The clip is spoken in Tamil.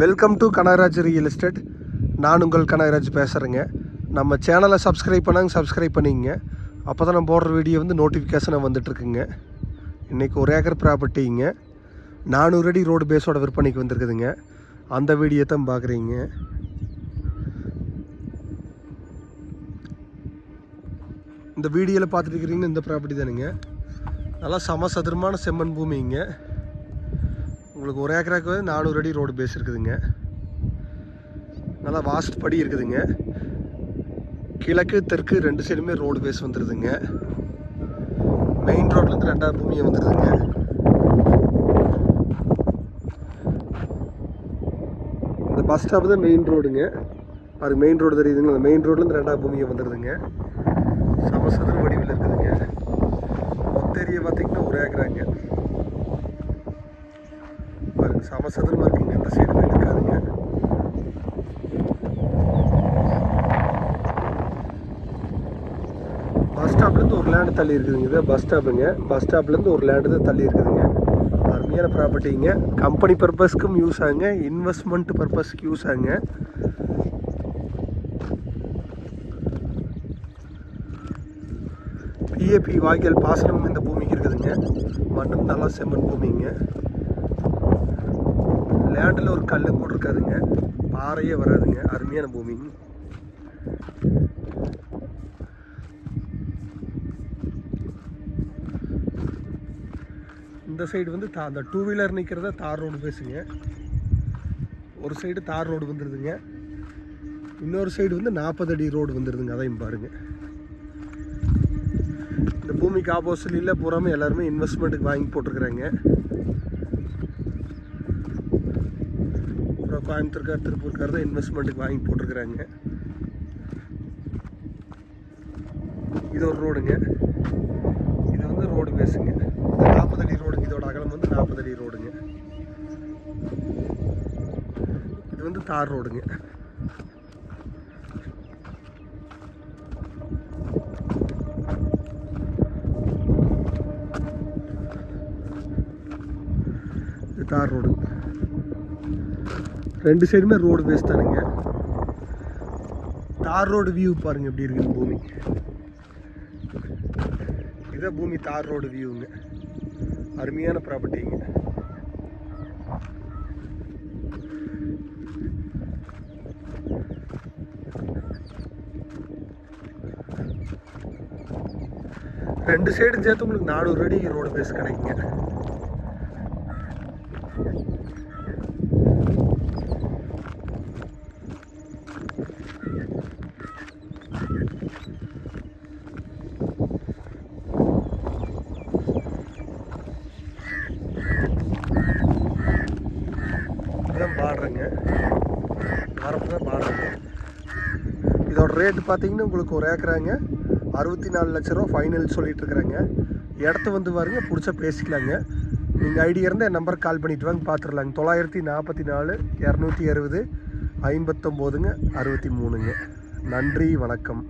Welcome to Kanagaraj real estate நான் உங்கள் கனகராஜ் பேசுகிறேங்க நம்ம சேனலை சப்ஸ்கிரைப் பண்ணாங்க சப்ஸ்கிரைப் பண்ணிங்க. அப்போ தான் நம்ம போடுற வீடியோ வந்து நோட்டிஃபிகேஷனாக வந்துட்டுருக்குங்க. இன்றைக்கி ஒரு ஏக்கர் ப்ராப்பர்ட்டிங்க நானூறு அடி ரோடு பேஸோட விற்பனைக்கு வந்திருக்குதுங்க. அந்த வீடியோ தான் பார்க்குறீங்க இந்த வீடியோவில் பார்த்துட்டு இருக்கிறீங்கன்னா இந்த ப்ராப்பர்ட்டி தானுங்க. நல்லா சமசதுரமான செம்மண் பூமிங்க. உங்களுக்கு ஒரு ஏக்கராக்கு வந்து நானூறு அடி ரோடு பேஸ் இருக்குதுங்க. நல்லா வாஸ்ட் படி இருக்குதுங்க. கிழக்கு தெற்கு ரெண்டு சைடுமே ரோடு பேஸ் வந்துடுதுங்க மெயின் ரோட்லேருந்து ரெண்டாவது பூமியை வந்துடுதுங்க இந்த பஸ் ஸ்டாப் தான் மெயின் ரோடுங்க அது மெயின் ரோடு தெரியுதுங்க அந்த மெயின் ரோட்லேருந்து ரெண்டாவது பூமியை வந்துடுதுங்க சமசதுர வடிவில் இருக்குதுங்க மொத்த ஏரியா பார்த்தீங்கன்னா ஒரு ஏக்கராங்க பாருங்க இருக்குங்க இந்த சைடு இருக்காதுங்க. பஸ் ஸ்டாப்லேருந்து ஒரு லேண்டு தள்ளி இருக்குதுங்க. இது பஸ் ஸ்டாப்புங்க பஸ் ஸ்டாப்லேருந்து ஒரு லேண்டு தான் தள்ளி இருக்குதுங்க. அருமையான ப்ராப்பர்ட்டிங்க கம்பெனி பர்பஸ்க்கும் யூஸ் ஆகுங்க. இன்வெஸ்ட்மெண்ட் பர்பஸ்க்கு யூஸ் ஆகுங்க. பிஏபி வாய்க்கால் பாசனமும் இந்த பூமிக்கு இருக்குதுங்க. மண்ணும் நல்லா செம்மண் பூமிங்க. லேண்டில் ஒரு கல் கூட இருக்காதுங்க பாறையே வராதுங்க. அருமையான பூமி. இந்த சைடு வந்து தா அந்த டூ வீலர் நிற்கிறத தார் ரோடு பேசுங்க. ஒரு சைடு தார் ரோடு வந்துடுதுங்க இன்னொரு சைடு வந்து நாற்பது அடி ரோடு வந்துடுதுங்க அதையும் பாருங்கள் இந்த பூமிக்கு ஆப்போசிட்டில் பூராமல் எல்லாருமே இன்வெஸ்ட்மெண்ட்டுக்கு வாங்கி போட்டிருக்கிறாங்க. கோயம்புத்தூர்கார் திருப்பூர்கார் தான் இன்வெஸ்ட்மெண்ட்டுக்கு வாங்கி போட்டிருக்கிறாங்க. இது ஒரு ரோடுங்க இது வந்து ரோடு பேசுங்க இந்த நாற்பது அடி ரோடுங்க இதோட அகலம் வந்து நாற்பது அடி ரோடுங்க இது வந்து தார் ரோடுங்க இது தார் ரோடு ரெண்டு சைடுமே ரோடு பேஸ் தானுங்க. தார் ரோடு வியூ பாருங்கள் எப்படி இருக்குது பூமி. இதை பூமி தார் ரோடு வியூங்க அருமையான ப்ராப்பர்ட்டிங்க ரெண்டு சைடும் சேர்த்து உங்களுக்கு நானூறு அடி ரோடு பேஸ் கிடைக்குங்க. இதுதான் பாடுறேங்க தான் பாடுறேங்க இதோட ரேட்டு பார்த்தீங்கன்னா உங்களுக்கு ஒரு ஏக்கராங்க அறுபத்தி நாலு லட்ச ரூபா ஃபைனல் சொல்லிட்டு இருக்கிறாங்க. இடத்த வந்து பாருங்க பிடிச்சா பேசிக்கலாங்க. நீங்கள் ஐடியா இருந்தால் என் நம்பருக்கு கால் பண்ணிட்டு வாங்க பார்த்துடலாங்க தொள்ளாயிரத்தி நாற்பத்தி நாலு இரநூத்தி அறுபது ஐம்பத்தொம்போதுங்க அறுபத்தி மூணுங்க. நன்றி வணக்கம்.